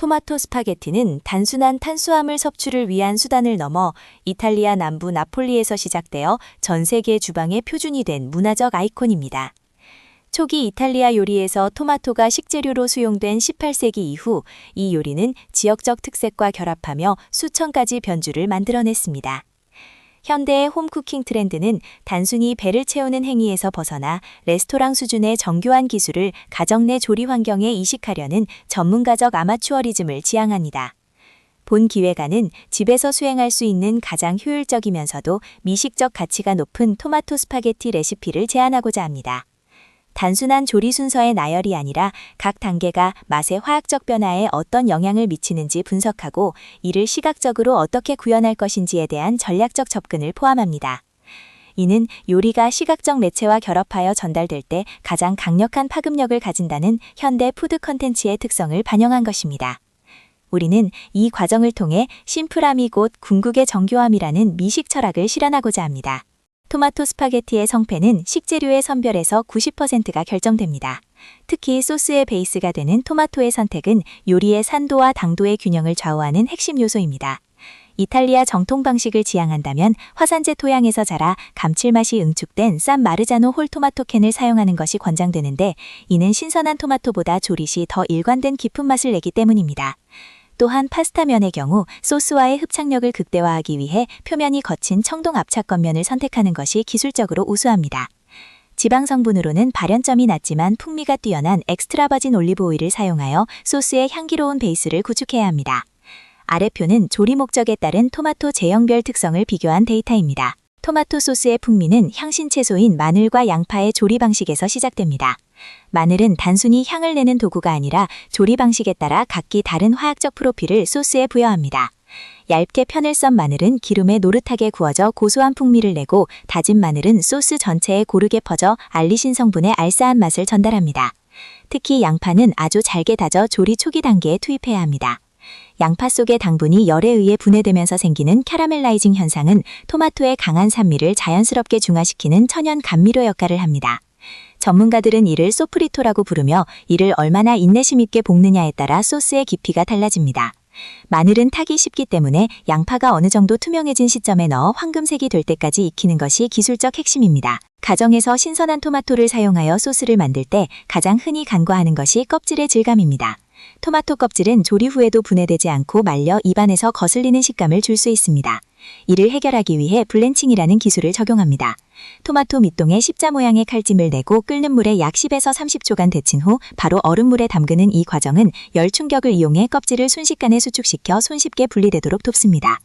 토마토 스파게티는 단순한 탄수화물 섭취를 위한 수단을 넘어 이탈리아 남부 나폴리에서 시작되어 전 세계 주방의 표준이 된 문화적 아이콘입니다. 초기 이탈리아 요리에서 토마토가 식재료로 수용된 18세기 이후 이 요리는 지역적 특색과 결합하며 수천 가지 변주를 만들어냈습니다. 현대의 홈쿠킹 트렌드는 단순히 배를 채우는 행위에서 벗어나 레스토랑 수준의 정교한 기술을 가정 내 조리 환경에 이식하려는 전문가적 아마추어리즘을 지향합니다. 본 기획안은 집에서 수행할 수 있는 가장 효율적이면서도 미식적 가치가 높은 토마토 스파게티 레시피를 제안하고자 합니다. 단순한 조리 순서의 나열이 아니라 각 단계가 맛의 화학적 변화에 어떤 영향을 미치는지 분석하고 이를 시각적으로 어떻게 구현할 것인지에 대한 전략적 접근을 포함합니다. 이는 요리가 시각적 매체와 결합하여 전달될 때 가장 강력한 파급력을 가진다는 현대 푸드 컨텐츠의 특성을 반영한 것입니다. 우리는 이 과정을 통해 심플함이 곧 궁극의 정교함이라는 미식 철학을 실현하고자 합니다. 토마토 스파게티의 성패는 식재료의 선별에서 90%가 결정됩니다. 특히 소스의 베이스가 되는 토마토의 선택은 요리의 산도와 당도의 균형을 좌우하는 핵심 요소입니다. 이탈리아 정통 방식을 지향한다면 화산재 토양에서 자라 감칠맛이 응축된 산 마르자노 홀 토마토 캔을 사용하는 것이 권장되는데 이는 신선한 토마토보다 조리 시 더 일관된 깊은 맛을 내기 때문입니다. 또한 파스타면의 경우 소스와의 흡착력을 극대화하기 위해 표면이 거친 청동 압착건면을 선택하는 것이 기술적으로 우수합니다. 지방 성분으로는 발연점이 낮지만 풍미가 뛰어난 엑스트라버진 올리브 오일을 사용하여 소스의 향기로운 베이스를 구축해야 합니다. 아래표는 조리 목적에 따른 토마토 제형별 특성을 비교한 데이터입니다. 토마토 소스의 풍미는 향신 채소인 마늘과 양파의 조리 방식에서 시작됩니다. 마늘은 단순히 향을 내는 도구가 아니라 조리 방식에 따라 각기 다른 화학적 프로필을 소스에 부여합니다. 얇게 편을 썬 마늘은 기름에 노릇하게 구워져 고소한 풍미를 내고 다진 마늘은 소스 전체에 고르게 퍼져 알리신 성분의 알싸한 맛을 전달합니다. 특히 양파는 아주 잘게 다져 조리 초기 단계에 투입해야 합니다. 양파 속의 당분이 열에 의해 분해되면서 생기는 캐러멜라이징 현상은 토마토의 강한 산미를 자연스럽게 중화시키는 천연 감미료 역할을 합니다. 전문가들은 이를 소프리토라고 부르며 이를 얼마나 인내심 있게 볶느냐에 따라 소스의 깊이가 달라집니다. 마늘은 타기 쉽기 때문에 양파가 어느 정도 투명해진 시점에 넣어 황금색이 될 때까지 익히는 것이 기술적 핵심입니다. 가정에서 신선한 토마토를 사용하여 소스를 만들 때 가장 흔히 간과하는 것이 껍질의 질감입니다. 토마토 껍질은 조리 후에도 분해되지 않고 말려 입안에서 거슬리는 식감을 줄 수 있습니다. 이를 해결하기 위해 블렌칭이라는 기술을 적용합니다. 토마토 밑동에 십자 모양의 칼집을 내고 끓는 물에 약 10에서 30초간 데친 후 바로 얼음물에 담그는 이 과정은 열 충격을 이용해 껍질을 순식간에 수축시켜 손쉽게 분리되도록 돕습니다.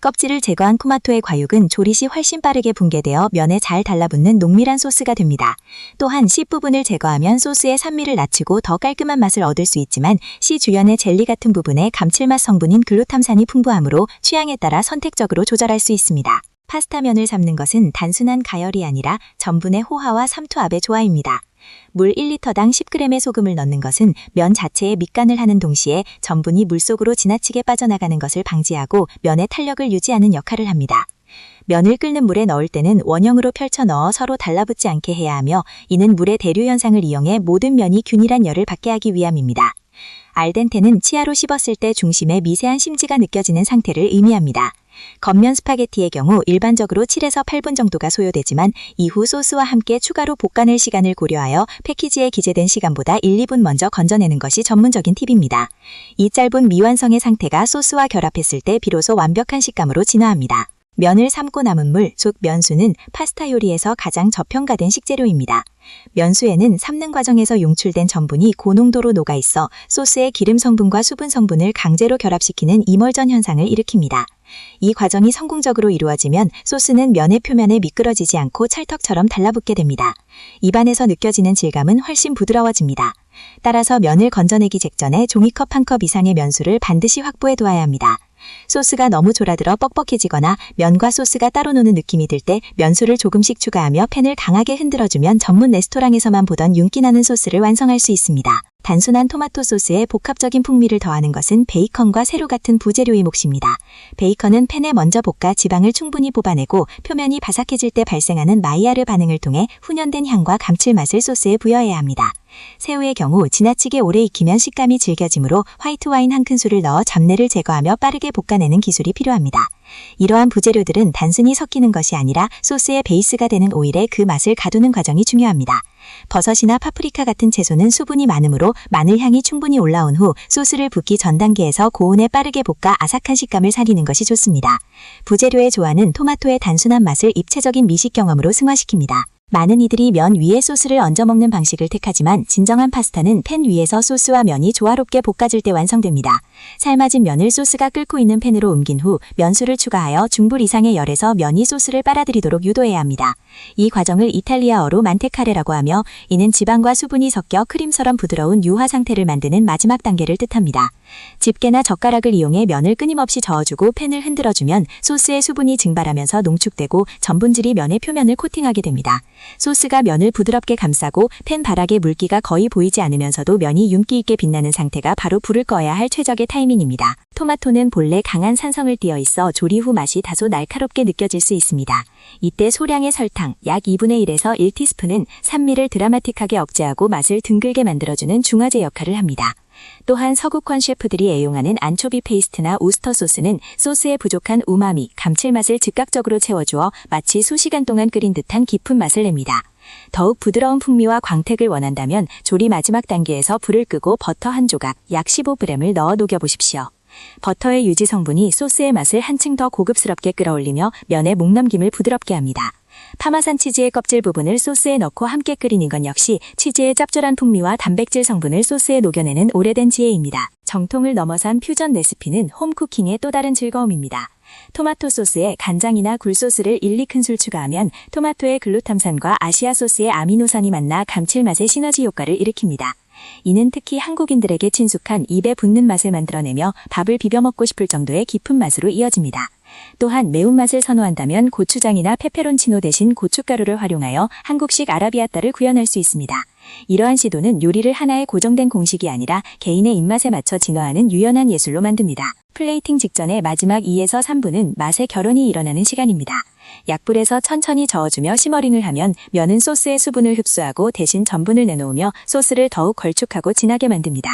껍질을 제거한 토마토의 과육은 조리 시 훨씬 빠르게 붕괴되어 면에 잘 달라붙는 농밀한 소스가 됩니다. 또한 씨 부분을 제거하면 소스의 산미를 낮추고 더 깔끔한 맛을 얻을 수 있지만 씨 주연의 젤리 같은 부분에 감칠맛 성분인 글루탐산이 풍부하므로 취향에 따라 선택적으로 조절할 수 있습니다. 파스타면을 삶는 것은 단순한 가열이 아니라 전분의 호화와 삼투압의 조화입니다. 물 1리터당 10g의 소금을 넣는 것은 면 자체에 밑간을 하는 동시에 전분이 물속으로 지나치게 빠져나가는 것을 방지하고 면의 탄력을 유지하는 역할을 합니다. 면을 끓는 물에 넣을 때는 원형으로 펼쳐 넣어 서로 달라붙지 않게 해야 하며 이는 물의 대류 현상을 이용해 모든 면이 균일한 열을 받게 하기 위함입니다. 알덴테는 치아로 씹었을 때 중심에 미세한 심지가 느껴지는 상태를 의미합니다. 겉면 스파게티의 경우 일반적으로 7에서 8분 정도가 소요되지만 이후 소스와 함께 추가로 볶아낼 시간을 고려하여 패키지에 기재된 시간보다 1, 2분 먼저 건져내는 것이 전문적인 팁입니다. 이 짧은 미완성의 상태가 소스와 결합했을 때 비로소 완벽한 식감으로 진화합니다. 면을 삶고 남은 물, 즉 면수는 파스타 요리에서 가장 저평가된 식재료입니다. 면수에는 삶는 과정에서 용출된 전분이 고농도로 녹아 있어 소스의 기름 성분과 수분 성분을 강제로 결합시키는 이멀전 현상을 일으킵니다. 이 과정이 성공적으로 이루어지면 소스는 면의 표면에 미끄러지지 않고 찰떡처럼 달라붙게 됩니다. 입안에서 느껴지는 질감은 훨씬 부드러워집니다. 따라서 면을 건져내기 직전에 종이컵 한 컵 이상의 면수를 반드시 확보해 두어야 합니다. 소스가 너무 졸아들어 뻑뻑해지거나 면과 소스가 따로 노는 느낌이 들 때 면수를 조금씩 추가하며 팬을 강하게 흔들어주면 전문 레스토랑에서만 보던 윤기 나는 소스를 완성할 수 있습니다. 단순한 토마토 소스에 복합적인 풍미를 더하는 것은 베이컨과 세로 같은 부재료의 몫입니다. 베이컨은 팬에 먼저 볶아 지방을 충분히 뽑아내고 표면이 바삭해질 때 발생하는 마이야르 반응을 통해 훈연된 향과 감칠맛을 소스에 부여해야 합니다. 새우의 경우 지나치게 오래 익히면 식감이 질겨지므로 화이트 와인 한 큰술을 넣어 잡내를 제거하며 빠르게 볶아내는 기술이 필요합니다. 이러한 부재료들은 단순히 섞이는 것이 아니라 소스의 베이스가 되는 오일에 그 맛을 가두는 과정이 중요합니다. 버섯이나 파프리카 같은 채소는 수분이 많으므로 마늘 향이 충분히 올라온 후 소스를 붓기 전 단계에서 고온에 빠르게 볶아 아삭한 식감을 살리는 것이 좋습니다. 부재료의 조화는 토마토의 단순한 맛을 입체적인 미식 경험으로 승화시킵니다. 많은 이들이 면 위에 소스를 얹어 먹는 방식을 택하지만 진정한 파스타는 팬 위에서 소스와 면이 조화롭게 볶아질 때 완성됩니다. 삶아진 면을 소스가 끓고 있는 팬으로 옮긴 후 면수를 추가하여 중불 이상의 열에서 면이 소스를 빨아들이도록 유도해야 합니다. 이 과정을 이탈리아어로 만테카레라고 하며 이는 지방과 수분이 섞여 크림처럼 부드러운 유화 상태를 만드는 마지막 단계를 뜻합니다. 집게나 젓가락을 이용해 면을 끊임없이 저어주고 팬을 흔들어주면 소스의 수분이 증발하면서 농축되고 전분질이 면의 표면을 코팅하게 됩니다. 소스가 면을 부드럽게 감싸고 팬 바닥에 물기가 거의 보이지 않으면서도 면이 윤기 있게 빛나는 상태가 바로 불을 꺼야 할 최적의 타이밍입니다. 토마토는 본래 강한 산성을 띠어 있어 조리 후 맛이 다소 날카롭게 느껴질 수 있습니다. 이때 소량의 설탕, 약 2분의 1에서 1티스푼은 산미를 드라마틱하게 억제하고 맛을 둥글게 만들어주는 중화제 역할을 합니다. 또한 서구권 셰프들이 애용하는 안초비 페이스트나 우스터 소스는 소스에 부족한 우마미, 감칠맛을 즉각적으로 채워주어 마치 수시간 동안 끓인 듯한 깊은 맛을 냅니다. 더욱 부드러운 풍미와 광택을 원한다면 조리 마지막 단계에서 불을 끄고 버터 한 조각, 약 15g을 넣어 녹여보십시오. 버터의 유지 성분이 소스의 맛을 한층 더 고급스럽게 끌어올리며 면의 목넘김을 부드럽게 합니다. 파마산 치즈의 껍질 부분을 소스에 넣고 함께 끓이는 건 역시 치즈의 짭조란 풍미와 단백질 성분을 소스에 녹여내는 오래된 지혜입니다. 정통을 넘어선 퓨전 레시피는 홈쿠킹의 또 다른 즐거움입니다. 토마토 소스에 간장이나 굴소스를 1, 2큰술 추가하면 토마토의 글루탐산과 아시아 소스의 아미노산이 만나 감칠맛의 시너지 효과를 일으킵니다. 이는 특히 한국인들에게 친숙한 입에 붙는 맛을 만들어내며 밥을 비벼 먹고 싶을 정도의 깊은 맛으로 이어집니다. 또한 매운맛을 선호한다면 고추장이나 페페론치노 대신 고춧가루를 활용하여 한국식 아라비아따를 구현할 수 있습니다. 이러한 시도는 요리를 하나의 고정된 공식이 아니라 개인의 입맛에 맞춰 진화하는 유연한 예술로 만듭니다. 플레이팅 직전의 마지막 2에서 3분은 맛의 결혼이 일어나는 시간입니다. 약불에서 천천히 저어주며 시머링을 하면 면은 소스의 수분을 흡수하고 대신 전분을 내놓으며 소스를 더욱 걸쭉하고 진하게 만듭니다.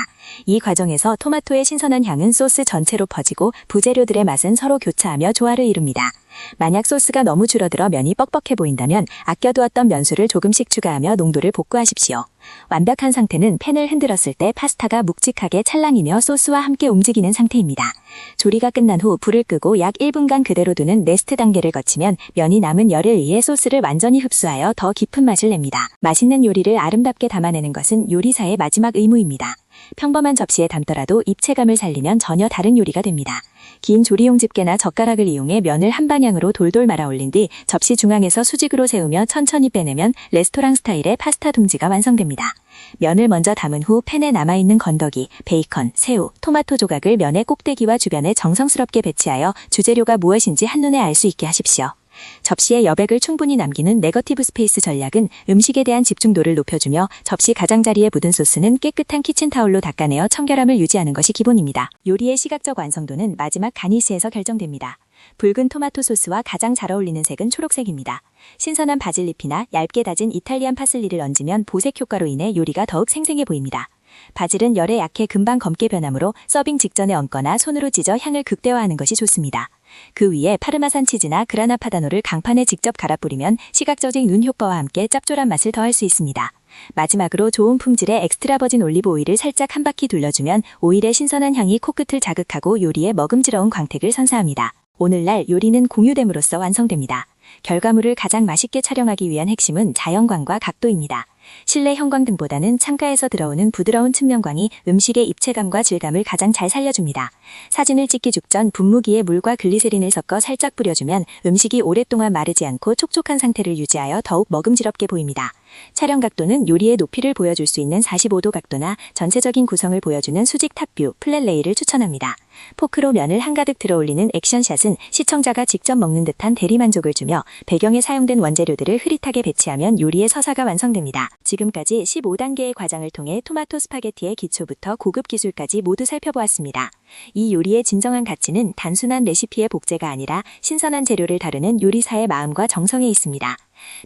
이 과정에서 토마토의 신선한 향은 소스 전체로 퍼지고 부재료들의 맛은 서로 교차하며 조화를 이룹니다. 만약 소스가 너무 줄어들어 면이 뻑뻑해 보인다면 아껴두었던 면수를 조금씩 추가하며 농도를 복구하십시오. 완벽한 상태는 팬을 흔들었을 때 파스타가 묵직하게 찰랑이며 소스와 함께 움직이는 상태입니다. 조리가 끝난 후 불을 끄고 약 1분간 그대로 두는 네스트 단계를 거치면 면이 남은 열에 의해 소스를 완전히 흡수하여 더 깊은 맛을 냅니다. 맛있는 요리를 아름답게 담아내는 것은 요리사의 마지막 의무입니다. 평범한 접시에 담더라도 입체감을 살리면 전혀 다른 요리가 됩니다. 긴 조리용 집게나 젓가락을 이용해 면을 한 방향으로 돌돌 말아 올린 뒤 접시 중앙에서 수직으로 세우며 천천히 빼내면 레스토랑 스타일의 파스타 둥지가 완성됩니다. 면을 먼저 담은 후 팬에 남아있는 건더기, 베이컨, 새우, 토마토 조각을 면의 꼭대기와 주변에 정성스럽게 배치하여 주재료가 무엇인지 한눈에 알 수 있게 하십시오. 접시에 여백을 충분히 남기는 네거티브 스페이스 전략은 음식에 대한 집중도를 높여주며 접시 가장자리에 묻은 소스는 깨끗한 키친타올로 닦아내어 청결함을 유지하는 것이 기본입니다. 요리의 시각적 완성도는 마지막 가니시에서 결정됩니다. 붉은 토마토 소스와 가장 잘 어울리는 색은 초록색입니다. 신선한 바질잎이나 얇게 다진 이탈리안 파슬리를 얹으면 보색 효과로 인해 요리가 더욱 생생해 보입니다. 바질은 열에 약해 금방 검게 변하므로 서빙 직전에 얹거나 손으로 찢어 향을 극대화하는 것이 좋습니다. 그 위에 파르마산 치즈나 그라나 파다노를 강판에 직접 갈아 뿌리면 시각적인 눈 효과와 함께 짭조란 맛을 더할 수 있습니다. 마지막으로 좋은 품질의 엑스트라 버진 올리브 오일을 살짝 한 바퀴 둘러주면 오일의 신선한 향이 코끝을 자극하고 요리에 먹음직러운 광택을 선사합니다. 오늘날 요리는 공유됨으로써 완성됩니다. 결과물을 가장 맛있게 촬영하기 위한 핵심은 자연광과 각도입니다. 실내 형광등보다는 창가에서 들어오는 부드러운 측면광이 음식의 입체감과 질감을 가장 잘 살려줍니다. 사진을 찍기 직전 분무기에 물과 글리세린을 섞어 살짝 뿌려주면 음식이 오랫동안 마르지 않고 촉촉한 상태를 유지하여 더욱 먹음직럽게 보입니다. 촬영 각도는 요리의 높이를 보여줄 수 있는 45도 각도나 전체적인 구성을 보여주는 수직 탑뷰, 플랫 레이를 추천합니다. 포크로 면을 한가득 들어올리는 액션샷은 시청자가 직접 먹는 듯한 대리만족을 주며 배경에 사용된 원재료들을 흐릿하게 배치하면 요리의 서사가 완성됩니다. 지금까지 15단계의 과정을 통해 토마토 스파게티의 기초부터 고급 기술까지 모두 살펴보았습니다. 이 요리의 진정한 가치는 단순한 레시피의 복제가 아니라 신선한 재료를 다루는 요리사의 마음과 정성에 있습니다.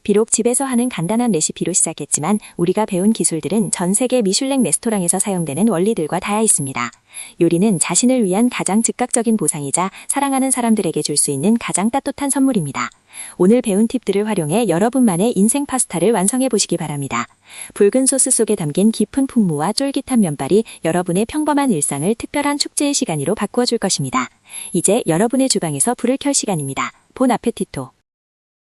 비록 집에서 하는 간단한 레시피로 시작했지만 우리가 배운 기술들은 전 세계 미슐랭 레스토랑에서 사용되는 원리들과 닿아 있습니다. 요리는 자신을 위한 가장 즉각적인 보상이자 사랑하는 사람들에게 줄 수 있는 가장 따뜻한 선물입니다. 오늘 배운 팁들을 활용해 여러분만의 인생 파스타를 완성해 보시기 바랍니다. 붉은 소스 속에 담긴 깊은 풍무와 쫄깃한 면발이 여러분의 평범한 일상을 특별한 축제의 시간으로 바꾸어 줄 것입니다. 이제 여러분의 주방에서 불을 켤 시간입니다. 본 아페티토.